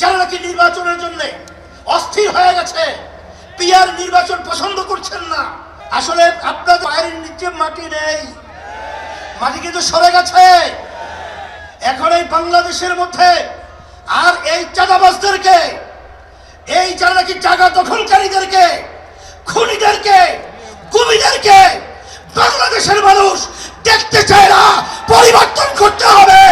যারা নাকি নির্বাচনের জন্য অস্থির হয়ে গেছে। পিয়ার নির্বাচন পছন্দ করছেন না। আসলে আপনার পায়ের নিচে মাটি নেই। মাটি কিন্তু সরে গেছে। এখন এই বাংলাদেশের মধ্যে আর এই চাঁদাবাজদেরকে, এই যারা নাকি জায়গা দখলকারীদেরকে, খুনিদেরকে কুমিদেরকে বাংলাদেশের মানুষ দেখতে চায় না, পরিবর্তন করতে হবে।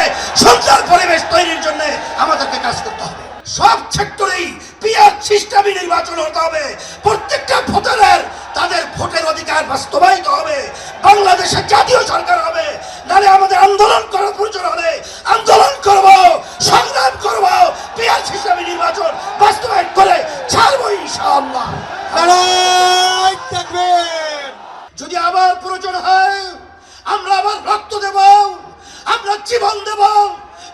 সুন্দর পরিবেশ তৈরির জন্য আমাদেরকে কাজ করতে হবে। সব সেক্টরেই পিয়ার সিস্টেমে নির্বাচন হতে হবে। প্রত্যেকটা ভোটারের তাদের ভোটের অধিকার বাস্তবায়িত হবে। বাংলাদেশের জাতীয় সরকার হবে। নালে আমাদের আন্দোলন করার প্রয়োজন হলে আন্দোলন করব, সংগ্রাম করব পিয়ার সিস্টেমে নির্বাচন বাস্তবায়ন করে ছাড়বো ইনশাআল্লাহ। যদি আবার প্রয়োজন হয়, আমরা আবার রক্ত দেব, আমরা জীবন দেব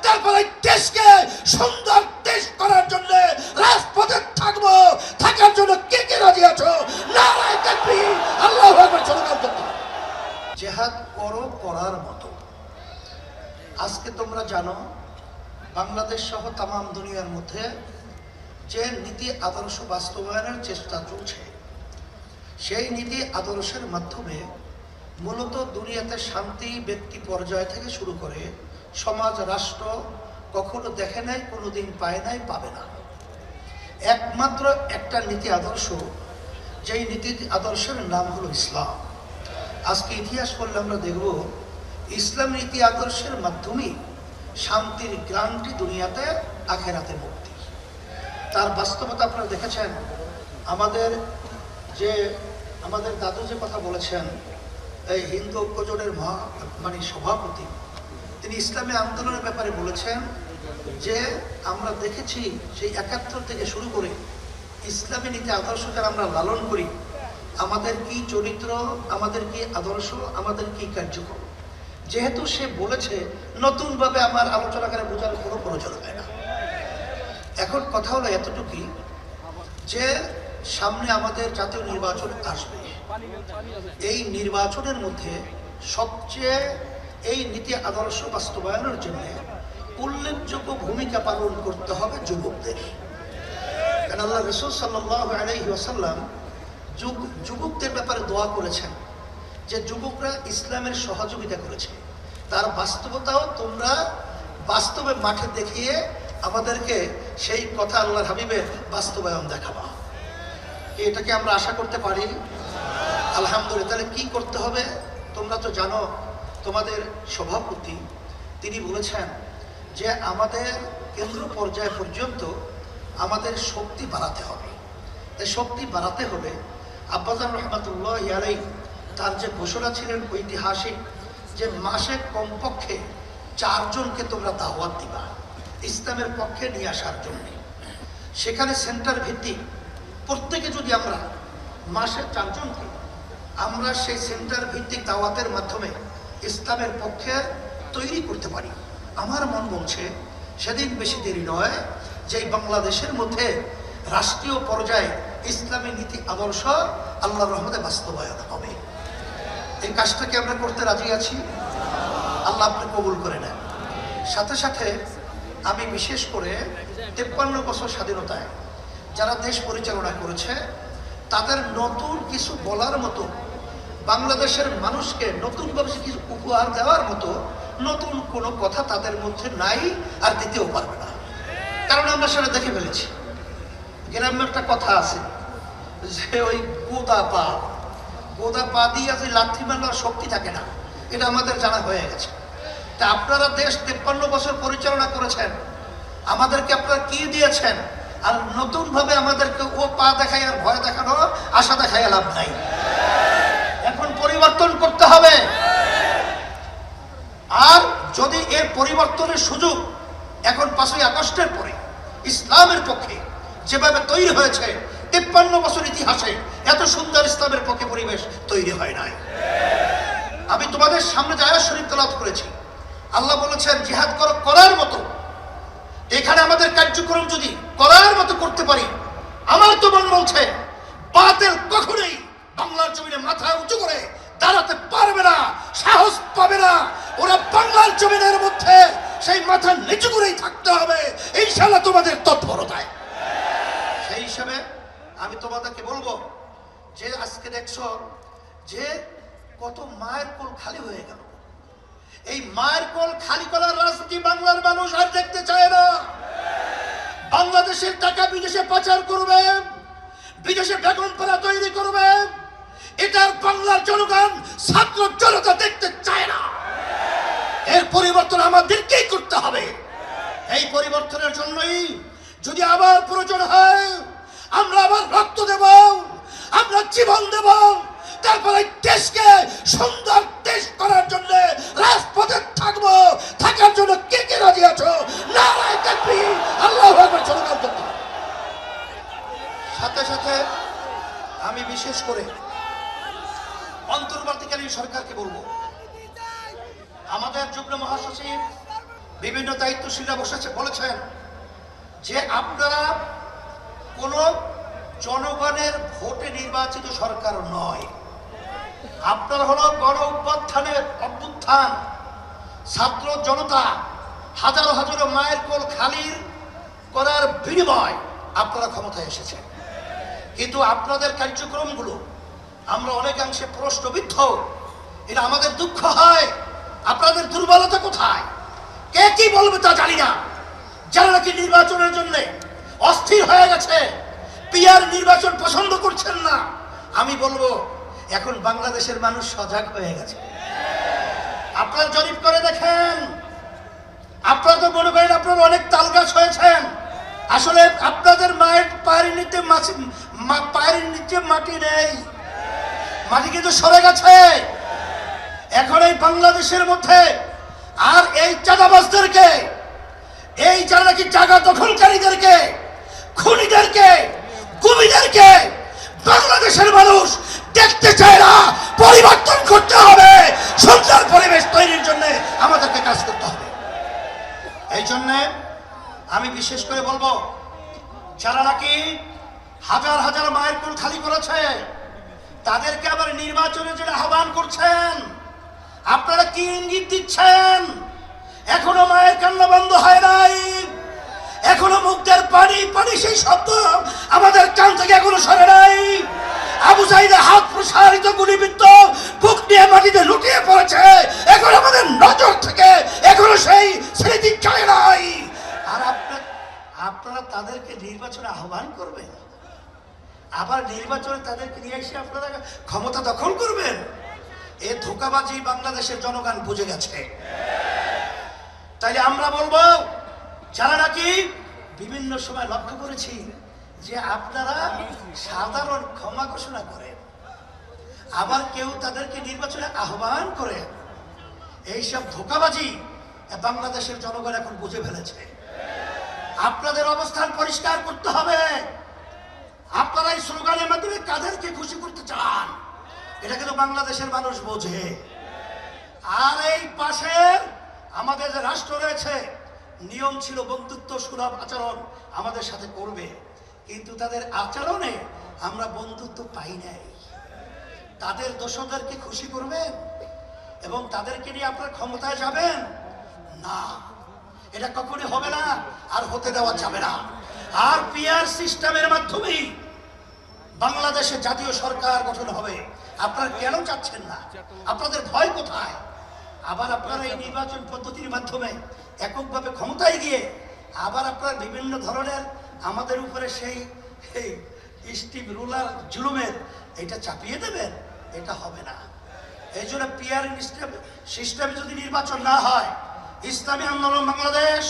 তারপরে দেশকে সুন্দর দেশ করার জন্য রাজপথে থাকব থাকার জন্য কে কে রাজি আছো নারায় দেখবি আল্লাহ একবার স্লোগান করতে জেহাদ করো করার মতো আজকে তোমরা জানো বাংলাদেশ সহ তামাম দুনিয়ার মধ্যে যে নীতি আদর্শ বাস্তবায়নের চেষ্টা চলছে, সেই নীতি আদর্শের মাধ্যমে মূলত দুনিয়াতে শান্তি, ব্যক্তি পর্যায় থেকে শুরু করে সমাজ, রাষ্ট্র কখনো দেখে নাই, কোনোদিন পায় নাই, পাবে না। একমাত্র একটা নীতি আদর্শ, যেই নীতি আদর্শের নাম হলো ইসলাম। আজকে ইতিহাস করলে আমরা দেখব, ইসলাম নীতি আদর্শের মাধ্যমেই শান্তির গ্রান্টি দুনিয়াতে আখেরাতে মুক্তি। তার বাস্তবতা আপনারা দেখেছেন। আমাদের যে, আমাদের দাদু যে কথা বলেছেন, এই হিন্দু ঐক্যজোটের মহা মানে সভাপতি, তিনি ইসলামী আন্দোলনের ব্যাপারে বলেছেন যে, আমরা দেখেছি সেই একাত্তর থেকে শুরু করে ইসলামী নীতি আদর্শ যারা আমরা লালন করি, আমাদের কি চরিত্র, আমাদের কি আদর্শ, আমাদের কি কার্যক্রম? যেহেতু সে বলেছে, নতুনভাবে আমার আলোচনা করে বোঝানোর কোনো প্রয়োজন হয় না। এখন কথা হলো এতটুকুই যে সামনে আমাদের জাতীয় নির্বাচন আসবে। এই নির্বাচনের মধ্যে সবচেয়ে এই নীতি আদর্শ বাস্তবায়নের জন্য উল্লেখযোগ্য ভূমিকা পালন করতে হবে যুবকদের। কারণ আল্লাহ রসুল সাল্লাহ যুবকদের ব্যাপারে দোয়া করেছেন। যে যুবকরা ইসলামের সহযোগিতা করেছে। তার বাস্তবতাও তোমরা বাস্তবে মাঠে দেখিয়ে আমাদেরকে সেই কথা আল্লাহর হাবিবের বাস্তবায়ন দেখাবা। এটাকে আমরা আশা করতে পারি? আলহামদুলিল্লাহ, তাহলে কি করতে হবে? তোমরা তো জানো, তোমাদের সভাপতি, তিনি বলেছেন যে আমাদের কেন্দ্র পর্যায় পর্যন্ত আমাদের শক্তি বাড়াতে হবে। শক্তি বাড়াতে হলে আব্বাজান রহমতুল্লাহ ইয়ালাই তার যে ঘোষণা ছিলেন ঐতিহাসিক যে মাসে কমপক্ষে চারজনকে তোমরা দাওয়াত দিবা, ইসলামের পক্ষে নিয়ে আসার জন্য। সেখানে সেন্টার ভিত্তিক প্রত্যেকে যদি আমরা মাসে চারজনকে, আমরা সেই সেন্টার ভিত্তিক দাওয়াতের মাধ্যমে ইসলামের পক্ষে তৈরি করতে পারি। আমার মন বলছে, সেদিন বেশি দেরি নয় যে বাংলাদেশের মধ্যে রাষ্ট্রীয় পর্যায়ে ইসলামী নীতি আদর্শ আল্লাহ রহমতে বাস্তবায়ন হবে। এই কাজটাকে আমরা করতে রাজি আছি? আল্লাহ আপনি কবুল করে নেন। সাথে সাথে আমি বিশেষ করে তেপ্পান্ন বছর স্বাধীনতায় যারা দেশ পরিচালনা করেছে, তাদের নতুন কিছু বলার মতো, বাংলাদেশের মানুষকে নতুনভাবে কিছু উপহার দেওয়ার মতো নতুন কোনো কথা তাদের মধ্যে নাই আর দিতেও পারবে না। কারণ আমরা সেটা দেখে ফেলেছি। গ্রামে একটা কথা আছে যে ওই গোদা পা গোদা পা দিয়ে যে লাথি মারবার শক্তি থাকে না, এটা আমাদের জানা হয়ে গেছে। তা আপনারা দেশ তেপ্পান্ন বছর পরিচালনা করেছেন, আমাদেরকে আপনারা কি দিয়েছেন? আর নতুনভাবে আমাদেরকে ও পা দেখাই আর ভয় দেখানো আশা দেখাই লাভ নাই। এখন পরিবর্তন করতে হবে। আর যদি এর পরিবর্তনের সুযোগ এখন পাঁচই আগস্টের পরে ইসলামের পক্ষে যেভাবে তৈরি হয়েছে, তেপ্পান্ন বছর ইতিহাসে এত সুন্দর ইসলামের পক্ষে পরিবেশ তৈরি হয় নাই। আমি তোমাদের সামনে জায়া শরীফ তলাত করেছি। আল্লাহ বলেছেন, জিহাদ করো করার মতো। এখানে আমাদের কার্যক্রম যদি করার মতো করতে পারি, আমার তো মন বলছে, বাতেল কখনোই বাংলার জমিনে মাথা উঁচু করে দাঁড়াতে পারবে না, সাহস পাবে না। ওরা বাংলার জমিনের মধ্যে সেই মাথা নিচু করেই থাকতে হবে। এই ইনশাল্লাহ তোমাদের তৎপরতায় সেই হিসাবে আমি তোমাদেরকে বলব যে আজকে দেখছ যে কত মায়ের কোল খালি হয়ে গেল। এই মায়ের কোল খালি করার রাজনীতি বাংলার মানুষ আর দেখতে চায় না। বাংলাদেশের টাকা বিদেশে পাচার করবে, বিদেশে বেগম পাড়া তৈরি করবে, এটার বাংলার জনগণ, ছাত্র জনতা দেখতে চায় না। এর পরিবর্তন আমাদেরকেই করতে হবে? এই পরিবর্তনের জন্যই যদি আবার প্রয়োজন হয়, আমরা আবার রক্ত দেব, আমরা জীবন দেব। তারপরে দেশকে সুন্দর দেশ করার জন্য রাজপথে থাকব। থাকার জন্য কে কে রাজি আছো। সাথে সাথে আমি বিশেষ করে অন্তর্বর্তীকালীন সরকারকে বলব। আমাদের যুগ্ম মহাসচিব বিভিন্ন দায়িত্বশীলরা বসেছে, বলেছেন যে আপনারা কোন জনগণের ভোটে নির্বাচিত সরকার নয়। আপনারা হলো গণ অভ্যুত্থানের অভ্যুত্থান। ছাত্র জনতা, হাজারো হাজারো মায়ের কোল খালির করার বিনিময় আপনারা ক্ষমতায় এসেছেন। কিন্তু আপনাদের কার্যক্রমগুলো, আমরা অনেকাংশে প্রশ্নবিদ্ধ। এটা আমাদের দুঃখ হয়। আপনাদের দুর্বলতা কোথায়? কে কি বলবে তা জানি না। যারা নাকি নির্বাচনের জন্য অস্থির হয়ে গেছে, পিয়ার নির্বাচন পছন্দ করছেন না, আমি বলব এখন বাংলাদেশের মানুষ সজাগ হয়ে গেছে। আপনারা জরিপ করে দেখেন। আপনারা তো মনে করেন আপনারা অনেক তাল গাছ হয়েছেন। আসলে আপনাদের মায়ের পায়ের নিচে পায়ের নিচে মাটি নেই। মাটি কিন্তু সরে গেছে। এখন এই বাংলাদেশের মধ্যে আর এই চাঁদাবাজদেরকে, এই যারা নাকি জায়গা দখলকারীদেরকে, খুনিদেরকে গুমিদেরকে বাংলাদেশের মানুষ দেখতে চায় না, পরিবর্তন করতে হবে। সুন্দর পরিবেশ তৈরির জন্য আমাদেরকে কাজ করতে হবে। এই জন্যে আমি বিশেষ করে বলব, যারা নাকি হাজার হাজার মায়ের কোল খালি করেছে, তাদেরকে আবার নির্বাচনে যেটা আহ্বান করছেন, আপনারা কি ইঙ্গিত দিচ্ছেন? এখনও মায়ের কান্না বন্ধ হয় নাই। এখনও মুক্তের পানি পানি সেই শব্দ আমাদের কান থেকে এখনও সরে নাই। আবু সাইদের হাত প্রসারিত গুলিবিদ্ধ, বুক নিয়ে মাটিতে লুটিয়ে পড়েছে। এখন আমাদের নজর থেকে এখনও সেই স্মৃতি চলে নাই। আর আপনার তাদেরকে নির্বাচনে আহ্বান করবেন। আবার নির্বাচনে তাদেরকে নিয়ে এসে আপনারা ক্ষমতা দখল করবেন। এ ধোকাবাজি বাংলাদেশের জনগণ বুঝে গেছে। তাইলে আমরা বলব, যারা নাকি বিভিন্ন সময় লক্ষ্য করেছি যে আপনারা সাধারণ ক্ষমা ঘোষণা করেন, আবার কেউ তাদেরকে নির্বাচনে আহ্বান করে এইসব ধোকাবাজি বাংলাদেশের জনগণ এখন বুঝে ফেলেছে। আপনাদের অবস্থান পরিষ্কার করতে হবে। আপনারা এই স্লোগানের মাধ্যমে কাদেরকে খুশি করতে চান, এটা কিন্তু বাংলাদেশের মানুষ বোঝে। আর এই পাশের আমাদের যে রাষ্ট্র রয়েছে, নিয়ম ছিল বন্ধুত্ব, সুলভ আচরণ আমাদের সাথে করবে। কিন্তু তাদের আচরণে আমরা বন্ধুত্ব পাই নাই। তাদের দোষদেরকে খুশি করবেন এবং তাদেরকে নিয়ে আপনার ক্ষমতায় যাবেন? না। এটা কখনই হবে না, আর হতে দেওয়া যাবে না। আর পিয়ার সিস্টেমের মাধ্যমেই বাংলাদেশে জাতীয় সরকার গঠন হবে। আপনারা কেন চাচ্ছেন না? আপনাদের ভয় কোথায়? আবার আপনারা এই নির্বাচন পদ্ধতির মাধ্যমে এককভাবে ক্ষমতায় গিয়ে আবার আপনারা বিভিন্ন ধরনের আমাদের উপরে সেই স্টিভ রুলার জুলুমের এটা চাপিয়ে দেবেন, এটা হবে না। এই জন্য পিয়ার সিস্টেম যদি নির্বাচন না হয়, ইসলামী আন্দোলন বাংলাদেশ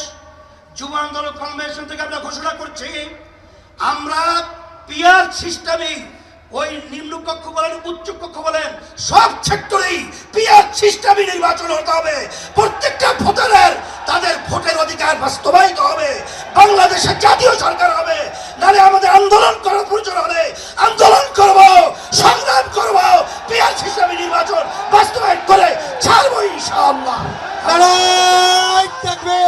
যুব আন্দোলন কনভেনশন থেকে আমরা ঘোষণা করছি, আমরা পিয়ার সিস্টেমে ওই নিম্ন কক্ষ বলেন উচ্চ কক্ষ বলেন, সব সেক্টরেই পিয়ার সিস্টেমই নির্বাচন হতে হবে। প্রত্যেকটা ভোটারের তাদের ভোটের অধিকার বাস্তবায়িত হবে। বাংলাদেশের জাতীয় সরকার হবে। নাহলে আমাদের আন্দোলন করার প্রয়োজন হবে আন্দোলন করব, সংগ্রাম করব পিয়ার সিস্টেমই নির্বাচন বাস্তবায়ন করে ছাড়বো ইনশাআল্লাহ। লড়াই থাকবে।